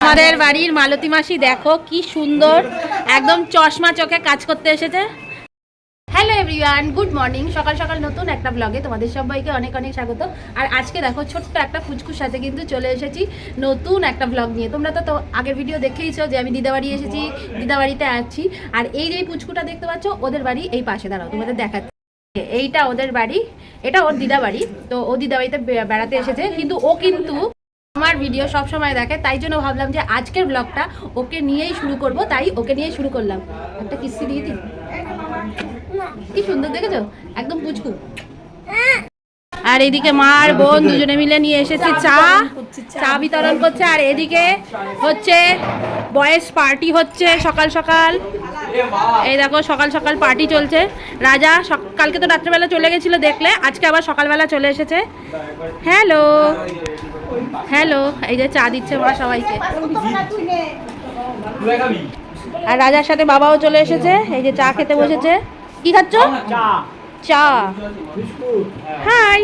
আমাদের বাড়ির মালতী মাসি, দেখো কি সুন্দর। একদম চশমা চোখে কাজ করতে এসেছে। হ্যালো এভরিওয়ান গুড মর্নিং সকাল সকাল নতুন একটা ব্লগে তোমাদের সবাইকে অনেক অনেক স্বাগত। আর আজকে দেখো ছোট্ট একটা ফুচকুর সাথে কিন্তু চলে এসেছি নতুন একটা ব্লগ নিয়ে। তোমরা তো তো আগের ভিডিও দেখেইছো যে আমি দিদাবাড়ি এসেছি, দিদাবাড়িতে আছি। আর এই যে ফুচকুটা দেখতে পাচ্ছ, ওদের বাড়ি এই পাশে, দাঁড়াও, তোমাদের দেখাচ্ছি। এইটা ওদের বাড়ি, এটা ওর দিদা বাড়ি তো ও দিদা বাড়িতে বেড়াতে এসেছে। কিন্তু ও কিন্তু আমার ভিডিও সব সময় দেখে তাই জন্য ভাবলাম যে আজকের ব্লগটা ওকে নিয়েই শুরু করব তাই ওকে নিয়েই শুরু করলাম। একটা কিস্তি দিয়ে দিই। কি সুন্দর দেখেছ? একদম পুচকু। আর এদিকে মার বোন দুজনে মিলে নিয়ে এসেছে চা। চা বিতরণ করছে আর এদিকে হচ্ছে বয়েস পার্টি হচ্ছে সকাল সকাল। এই দেখো সকাল সকাল পার্টি চলছে। রাজা কালকে তো রাত্রেবেলা চলে গেছিল দেখলে আজকে আবার সকালবেলা চলে এসেছে। হ্যালো হ্যালো এই যে চা দিচ্ছে মা সবাইকে। আর রাজার সাথে বাবাও চলে এসেছে এই যে চা খেতে বসেছে। কি খাচ্ছ? চা। হাই।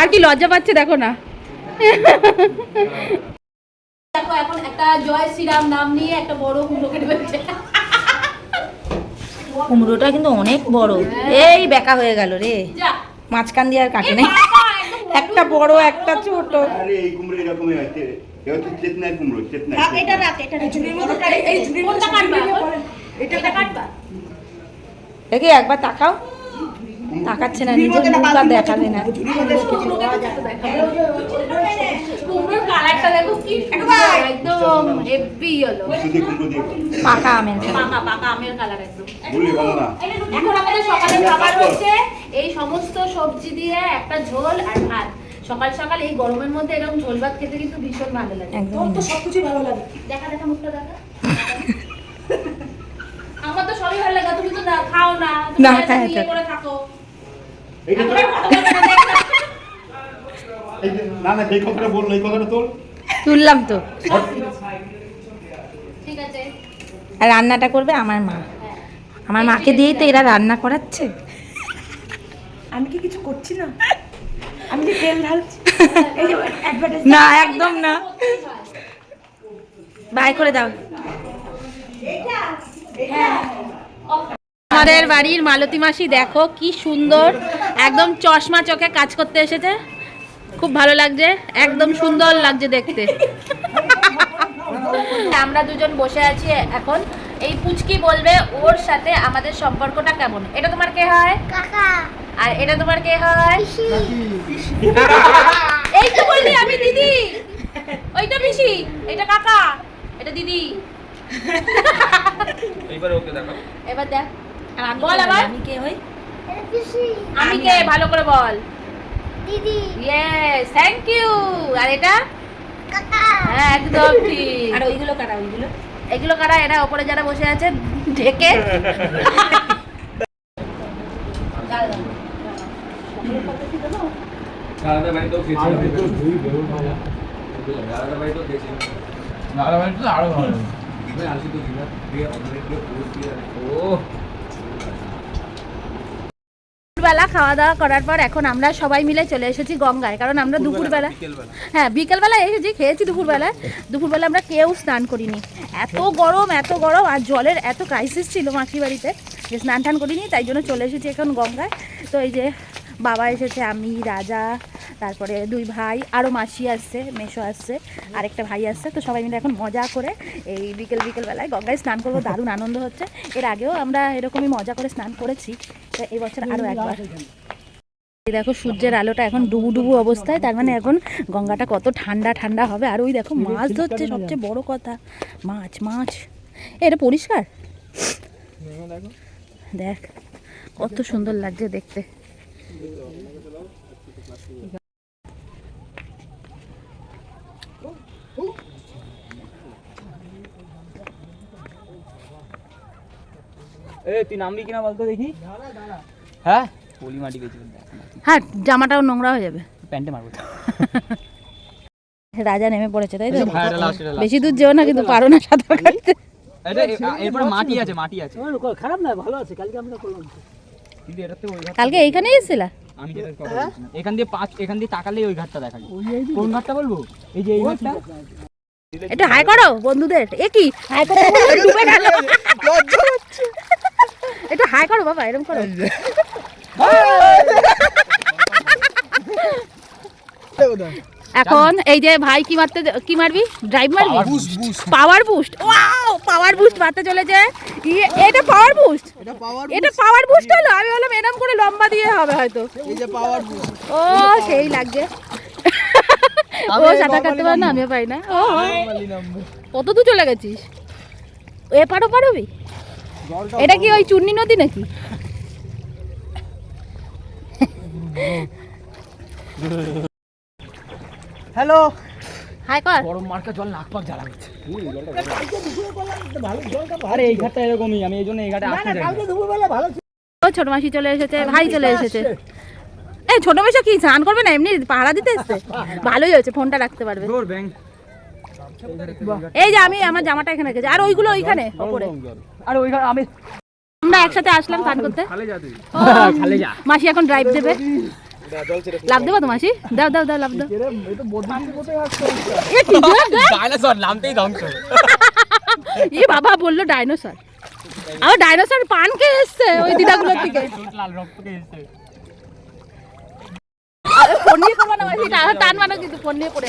আর কি লজ্জা পাচ্ছে দেখো না। দেখো এখন একটা জয় শ্রীরাম নাম নিয়ে একটা বড় কুমড়ো কেটে ফেলছে। কুমড়োটা কিন্তু অনেক বড়। এই বেকা হয়ে গেল রে। মাঝখান দিয়ে আর কাটে নেই। একটা বড় একটা ছোট। আরে এই কুমড়ো এরকম আছে এটা হচ্ছে চেতনার কুমড়ো চেতনা এটা রাখ এটা কোনটা কাটবা? এটা কাটবা। দেখি একবার তাকাও। তাকাচ্ছে না নিজের মুখটা দেখাবে না। একদম হেভি হলো। পাকা আমের পাকা পাকা আমের কালার একদম। বললে ভালো না? এখন আমাদের সকালে খাবার হচ্ছে এই সমস্ত সবজি দিয়ে একটা ঝোল আর ভাত। সকাল সকাল এই গরমের মধ্যে এরকম ঝোল ভাত খেতে কিন্তু ভীষণ ভালো লাগে। একদম। দেখা দেখা মুখটা দেখা। আমার তো সবই ভালো লাগে তুমি তো না খাও না না, খাই ইয়ে করে থাকো। এইটা তো না, না। এই যে- না না যে কথাটা বলল এই কথাটা তোর তুললাম তো। ঠিক আছে। আর রান্নাটা করবে আমার মা। হ্যাঁ। আমার মাকে দিয়েই তো এরা রান্না। করাচ্ছে। আমি কি কিছু করছি না? আমি যে তেল ঢালছি। না একদম না। বাই করে দাও। আমাদের বাড়ির মালতী মাসি দেখো কি সুন্দর একদম চশমা চোখে কাজ করতে এসেছে। খুব ভালো লাগছে একদম সুন্দর লাগছে দেখতে। আমরা দুজন বসে আছি এখন। এই পুচকি বলবে ওর সাথে আমাদের সম্পর্কটা কেমন? এটা তোমার কে হয়? কাকা। আর এটা তোমার কে হয়? এই তো বললি আমি দিদি। ওইটা পিসি এটা কাকা এটা দিদি। এবার দেখ। বল আবার। আমি কে হই আমি কে? ভালো করে বল। দিদি। ইয়েস থ্যাংক ইউ আর এটা? হ্যাঁ একদম ঠিক। আর ওইগুলো কাটা ওইগুলো? এগুলো কারা? এরা ওপরে যারা বসে আছে ঢেকে। আলাদা বাড়িতেও খেয়েছিলাম আলাদা বাড়িতেও খেয়েছিলাম আলাদা বাড়িতে আরও ভালো আসি তো দিনা দিয়ে অনেকগুলো পোস্ট দিয়ে ও দুপুরবেলা খাওয়া দাওয়া করার পর এখন আমরা সবাই মিলে চলে এসেছি গঙ্গায় কারণ আমরা দুপুরবেলা হ্যাঁ বিকেলবেলা এসেছি খেয়েছি দুপুরবেলায় দুপুরবেলা আমরা কেউ স্নান করিনি। এত গরম এত গরম আর জলের এত ক্রাইসিস ছিল মাসি বাড়িতে যে স্নান টান করিনি তাই জন্য চলে এসেছি এখন গঙ্গায়। তো এই যে বাবা এসেছে আমি রাজা তারপরে দুই ভাই আরও মাসি আসছে মেশো আসছে আরেকটা ভাই আসছে তো সবাই মিলে এখন মজা করে এই বিকেল বিকেলবেলায় গঙ্গায় স্নান করব দারুণ আনন্দ হচ্ছে। এর আগেও আমরা এরকমই মজা করে স্নান করেছি তো এই বছর আরও একবার। এই দেখো সূর্যের আলোটা এখন ডুবু ডুবু অবস্থায় তার মানে এখন গঙ্গাটা কত ঠান্ডা ঠান্ডা হবে। আর ওই দেখো মাছ ধরছে সবচেয়ে বড় কথা মাছ মাছ। এটা পরিষ্কার? দেখ কত সুন্দর লাগছে দেখতে। এ তুই নামবি কিনা বলতো দেখি? হ্যাঁ? পলি মাটি গেছি হ্যাঁ জামাটাও নোংরা হয়ে যাবে। প্যান্টে মারবো রাজা নেমে পড়েছে তাই তো। বেশি দূর যেও না কিন্তু পারো না সাঁতার কাটতে। এরপরে মাটি আছে মাটি আছে। খারাপ না ভালো আছে কালকে আমরা করলাম কালকে এইখানেই এসেছিলা? আমি। এখান দিয়ে পাঁচ এখান দিয়ে তাকালেই ওই ঘাটটা দেখা যায়। কোন ঘাটটা বলব? এই যে এই ঘাটটা। একটু হাই করো বন্ধুদের। এ কি? হাই করো ডুবে গেল। একটু হাই করো বাবা এরকম করো। এখন এই যে ভাই কি মারতে কি মারবি? ড্রাইভ মারবি? Power boost wow power boost মারতে চলেছে। ই- এটা পাওয়ার বুস্ট এটা পাওয়ার বুস্ট হলো? আমি বললাম এরকম করে লম্বা দিয়ে হবে হয়তো। এই যে পাওয়ার বুস্ট ও সেই লাগছে। ও সাঁতার কাটতে পারে না আমিও পাই না। ও কত দূর চলে গেছিস? এ এপারও পারবি এটা কি ওই চুন্নি নদী নাকি? হ্যালো। হাই কর। গরম মার্কা জল নাক পাক জ্বালা গেছে আরে এই ঘাটটা এরকমই আমি এই জন্য এই ঘাটে আসতে। ও ছোট মাসি চলে এসেছে ভাই চলে এসেছে। এই ছোট মাসি কি স্নান করবে না? এমনি পাহারা দিতে এসছে? ভালোই হয়েছে ফোনটা রাখতে পারবে। জোর ব্যাং। এই যে আমি আমার জামাটা এখানে রেখেছি। আর ওইগুলো ওইখানে ওপরে। আরে ওই ঘাট আমি আমরা একসাথে আসলাম স্নান করতে। মাসি এখন ড্রাইভ দেবে। লাভ দেবো তো মাসি? দাও দাও দাও লাভ দাও। এ কি বাবা বলল ডাইনোসর আবার ডাইনোসর পান খেয়ে এসছে ওই দিদাগুলোর থেকে কে ফোন নিয়ে টা- টান মানো কিন্তু ফোন নিয়ে পড়ে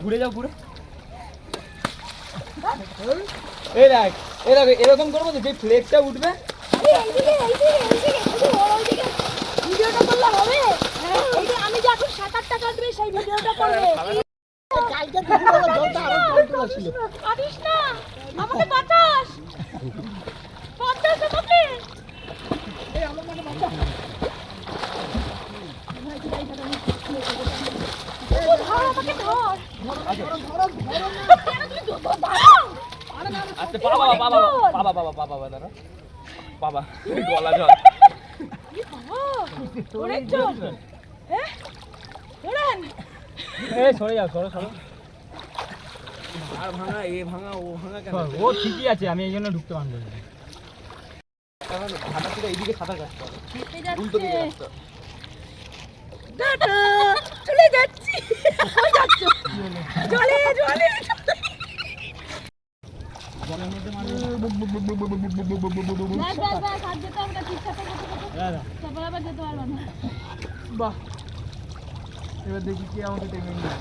ঘুরে যাও এরকম করব যে ফ্লেক্সটা উঠবে ভিডিওটা করলে হবে আমি যে এখন সাঁতারটা সেই ভিডিওটা করবে না আমাকে বাতাস বাতাস আমাকে ও ধর আমাকে ধর। আচ্ছা বাবা বাবা বাবা বাবা বাবা বাবা দাঁড়া। বাবা গলা জল সরে যাও সরো সরো। আর ভাঙা এ ভাঙা ও ভাঙা কেন? ও ঠিকই আছে আমি এই জন্য ঢুকতে পারব না। হাঁটা থেকে এইদিকে সাঁতার কাটতে হবে। উল্টো দিকে চলে যাচ্ছি। জলে জলে বাহ এবার দেখি কে আমাকে টেনে নিয়ে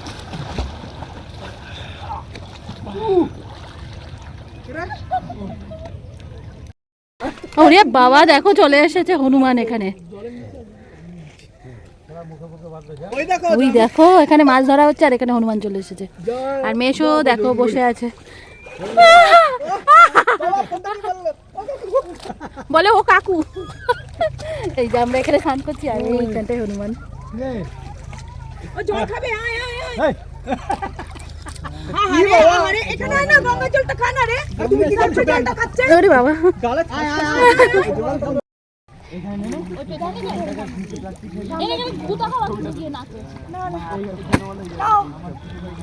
ওরে বাবা দেখো চলে এসেছে হনুমান এখানে। ওই দেখো এখানে মাছ ধরা হচ্ছে আর এখানে হনুমান চলে এসেছে। আর মেশো দেখো বসে আছে। বলে ও কাকু। এই যে আমরা এখানে স্নান করছি আর এইখানটায় হনুমান। বাবা।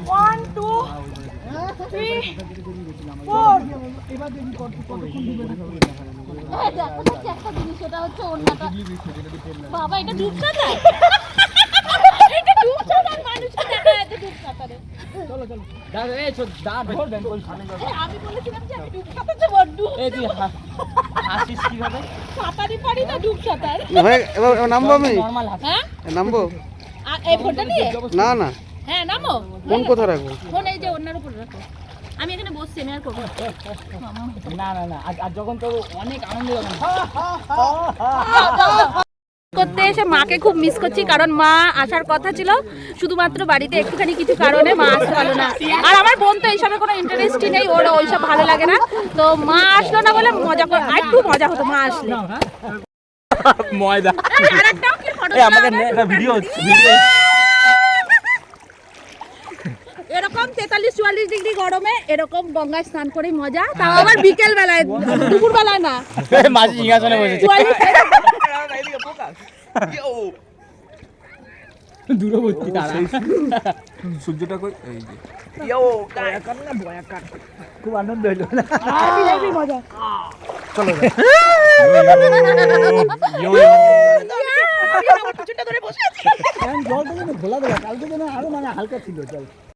ওয়ান টু থ্রি ফোর এই দেখো দেখছি একটা জিনিস সেটা হচ্ছে অন্যটা বাবা এটা ডুব সাঁতার এটা ডুব সাঁতার মানুষকে দেখা যাচ্ছে ডুব সাঁতারে দাঁড়া এই দাঁড় ধর ব্যাংক বল এই, আমি বলেছিলাম যে আমি ডুব সাঁতার যাব ডুব হাসিস কীভাবে? সাঁতারই পারি না ডুব সাঁতার। এবার নামবো আমি? নরমাল হ্যাঁ? নামবো? আর এই ফোনটা নিয়ে? না না। হ্যাঁ নামো। ফোন কোথায় রাখব? ফোন এই যে অন্যের উপর রাখো। আমি এখানে বসছি আমি আর করব না। না না আর আজ আজ যখন তোর অনেক আনন্দ যখন করতে এসে মাকে খুব মিস করছি কারণ মা আসার কথা ছিল শুধুমাত্র বাড়িতে একটুখানি কিছু কারণে মা আসতে পারল না। আর আমার বোন তো এইসবে কোনো ইন্টারেস্টই নেই ওর ওইসব ভালো লাগে না। তো মা আসলো না বলে মজা করে আর একটু মজা হতো মা আসলে। ময়দা। আমাকে ভিডিও ভিডিও এরকম তেতাল্লিশ চুয়াল্লিশ ডিগ্রি গরমে এরকম গঙ্গায় স্নান করে মজা। তাও আবার বিকেল বেলায় দুপুর বেলায় না মাঝি সিংহাসনে দূরবর্তী তারা। সূর্যটা কই? এই যে। খুব আনন্দ হইল না? জলটা যেন ঘোলা দেওয়া কালকে যেন আরও মানে হালকা ছিল জল